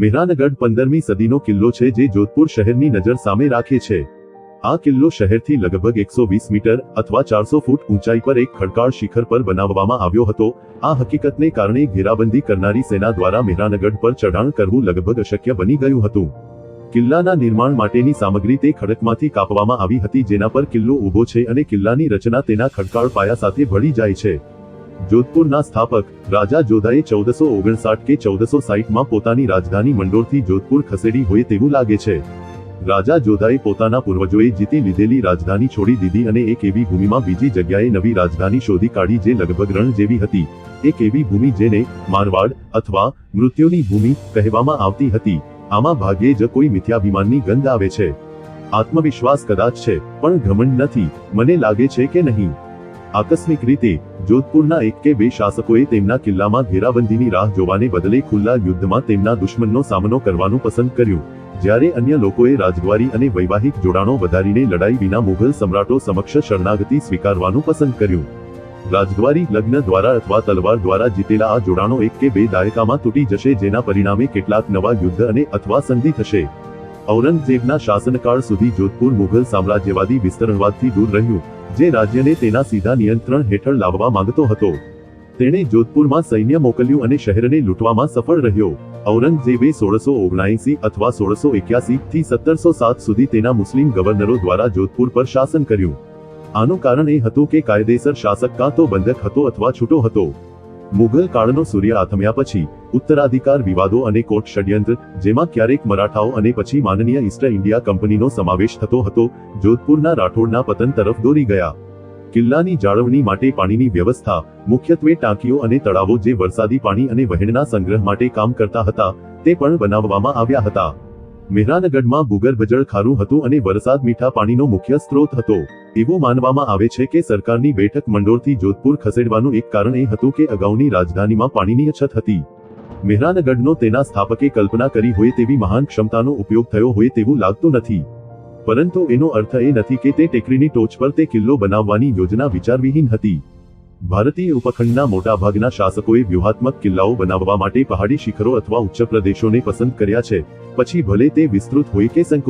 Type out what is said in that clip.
મેહરાનગઢ પંદરમી સદીનો કિલ્લો છે જે જોધપુર શહેરની નજર સામે રાખે છે. આ કિલ્લો શહેરથી લગભગ એકસો વીસ મીટર અથવા ચારસો ફૂટ ઊંચાઈ પર એક ખડકાળ શિખર પર બનાવવામાં આવ્યો હતો. આ હકીકતને કારણે ઘેરાબંધી કરનારી સેના દ્વારા મેહરાનગઢ પર ચઢાણ કરવું લગભગ અશક્ય બની ગયું હતું. કિલ્લાના નિર્માણ માટેની સામગ્રી તે ખડકમાંથી કાપવામાં આવી હતી જેના પર કિલ્લો ઊભો છે અને કિલ્લાની રચના તેના ખડકાળ પાયા સાથે ભળી જાય છે. જોધપુરના સ્થાપક રાજા જોધાએ ચૌદસો ઓગણસાઠ કે ચૌદસો સાહીઠમાં પોતાની રાજધાની મંડોરથી જોધપુર ખસેડી હોય તેવું લાગે છે. રાજા જોધાએ પોતાના પૂર્વજોએ જીતી લીધેલી રાજધાની છોડી દીધી અને એક એવી ભૂમિમાં બીજી જગ્યાએ નવી રાજધાની શોધી કાઢી જે લગભગ રણ જેવી હતી. એક એવી ભૂમિ જેને મારવાડ અથવા મૃત્યુની ભૂમિ કહેવામાં આવતી હતી. આમાં ભાગ્યે જ કોઈ મિથ્યાભિમાનની ગંધ આવે છે. આત્મવિશ્વાસ કદાચ છે, પણ ઘમંડ નથી. મને લાગે છે કે નહીં. આકસ્મિક રીતે, જોધપુરના એક કે બે શાસકોએ તેમના કિલ્લામાં ઘેરાબંધીની રાહ જોવાને બદલે ખુલ્લા યુદ્ધમાં તેમના દુશ્મનનો સામનો કરવાનું પસંદ કર્યું. જ્યારે અન્ય લોકોએ રાજદ્વારી અને વૈવાહિક જોડાણો વધારીને લડાઈ વિના મુઘલ સમ્રાટો સમક્ષ શરણાગતિ સ્વીકારવાનું પસંદ કર્યું. રાજદ્વારી લગ્ન દ્વારા અથવા તલવાર દ્વારા જીતેલા આ જોડાણો એક કે બે દાયકામાં તૂટી જશે જેના પરિણામે કેટલાક નવા યુદ્ધ અને અથવા સંધિ થશે. ઔરંગઝેબના શાસનકાળ સુધી જોધપુર મુઘલ સામ્રાજ્યવાદી વિસ્તરણવાદથી દૂર રહ્યું. જે રાજ્યને તેના સીધા નિયંત્રણ હેઠળ લાવવા માંગતો હતો. તેણે જોધપુરમાં સૈન્ય મોકલ્યું અને શહેરને લૂંટવામાં સફળ રહ્યો. ઔરંગઝેબે સોળસો ઓગણએંસી અથવા સોળસો એક્યાસી થી સત્તરસો સાત સુધી તેના મુસ્લિમ ગવર્નરો દ્વારા જોધપુર પર શાસન કર્યું. આનું કારણ એ હતું કે કાયદેસર શાસક કાં તો બંધક હતો અથવા છૂટો હતો. મુઘલ કાળનો સૂર્ય આથમ્યા પછી, ઉત્તરાધિકાર વિવાદો અને કોર્ટ ષડયંત્ર, જેમાં ક્યારેક મરાઠાઓ અને પછી માનનીય ઈસ્ટ ઇન્ડિયા કંપનીનો સમાવેશ થતો હતો, જોધપુરના રાઠોડના પતન તરફ દોરી ગયા. કિલ્લાની જાળવણી માટે પાણીની વ્યવસ્થા, મુખ્યત્વે ટાંકીઓ અને તળાવો જે વરસાદી પાણી અને વહેણના સંગ્રહ માટે કામ કરતા હતા, તે પણ બનાવવામાં આવ્યા હતા. મહેરાનગઢમાં ભૂગર્ભજળ ખારું હતું અને વરસાદ મીઠા પાણીનો મુખ્ય સ્ત્રોત હતો. એવું માનવામાં આવે છે કે સરકારની બેઠક મંડોરથી જોધપુર ખસેડવાનું એક કારણ એ હતું કે અગાઉની રાજધાનીમાં પાણીની અછત હતી. મહેરાનગઢનો તેના સ્થાપકે કલ્પના કરી હોય તેવી મહાન ક્ષમતાનો ઉપયોગ થયો હોય તેવું લાગતું નથી. પરંતુ એનો અર્થ એ નથી કે તે ટેકરીની ટોચ પર તે કિલ્લો બનાવવાની યોજના વિચારવિહીન હતી. ભારતીય ઉપખંડના મોટાભાગના શાસકોએ વ્યૂહાત્મક કિલ્લાઓ બનાવવા માટે પહાડી શિખરો અથવા ઉચ્ચ પ્રદેશોને પસંદ કર્યા છે. પછી ભલે તે વિસ્તૃત હોય કે સંકુચિત